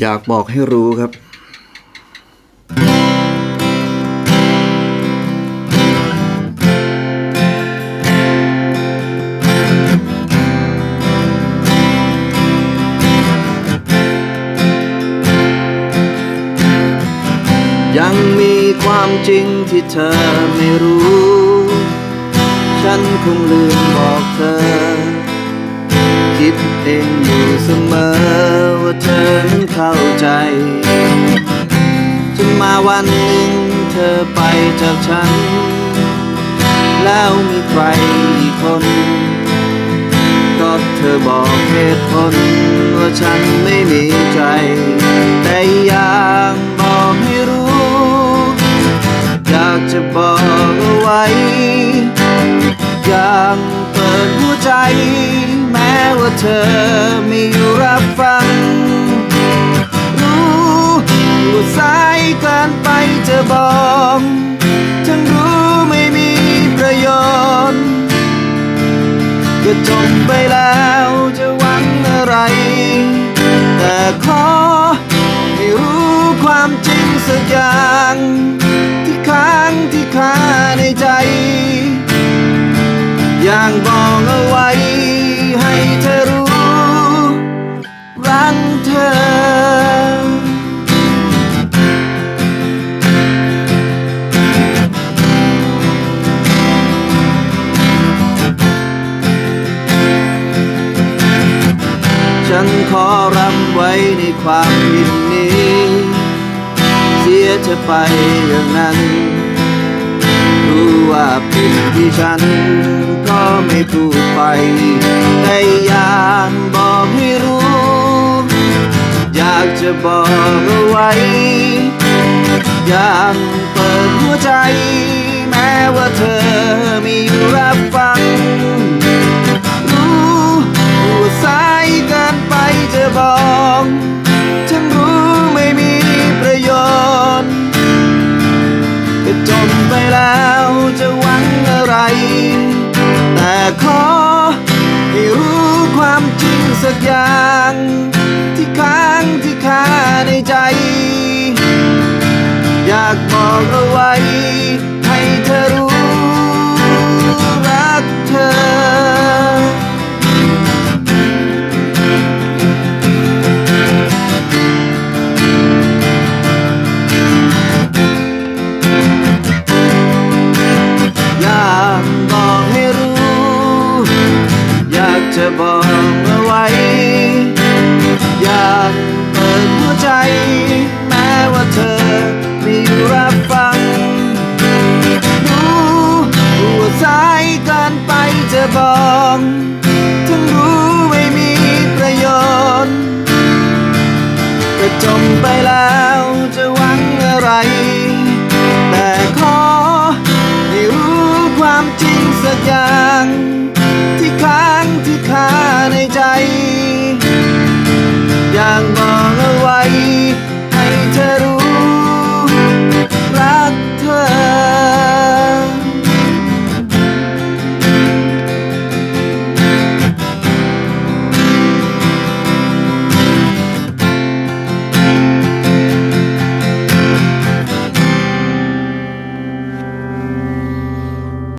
อยากบอกให้รู้ครับ ยังมีความจริงที่เธอไม่รู้ ฉันคงลืมบอกเธอ คิดเองอยู่เสมอ ว่าเธอนั้นเข้าใจ จนมาวันหนึ่งเธอไปจากฉัน แล้วมีใครอีกคน ก็เธอบอกเหตุผลว่าฉันไม่มีใจ แต่อยากบอกให้รู้ อยากจะบอกเอาไว้อยากเปิดหัวใจ แม้ว่าเธอไม่อยู่ สายเกินไปจะบอกทั้งรู้ไม่มีประโยชน์ก็จบไปแล้วจะหวังอะไร แต่ขอให้รู้ความจริงสักอย่าง รับไว้ในความผิดนี้ เสียจะไปอย่างนั้น รู้ว่าผิดที่ฉัน ก็ไม่พูดไป แต่อยากบอกให้รู้ อยากจะบอกเอาไว้ ความจริงสักอย่าง ที่ค้างที่คาในใจ อยากบอกเอาไว้ ให้เธอรู้ อยากจะบอกเอาไว้ อยากเปิดหัวใจ แม้ว่าเธอไม่รับฟังรู้ว่าสายเกินไปจะบอกทั้งรู้ไม่มีประโยชน์ก็จบไปแล้วจะหวังอะไรแต่ขอให้รู้ความจริงสักอย่าง teru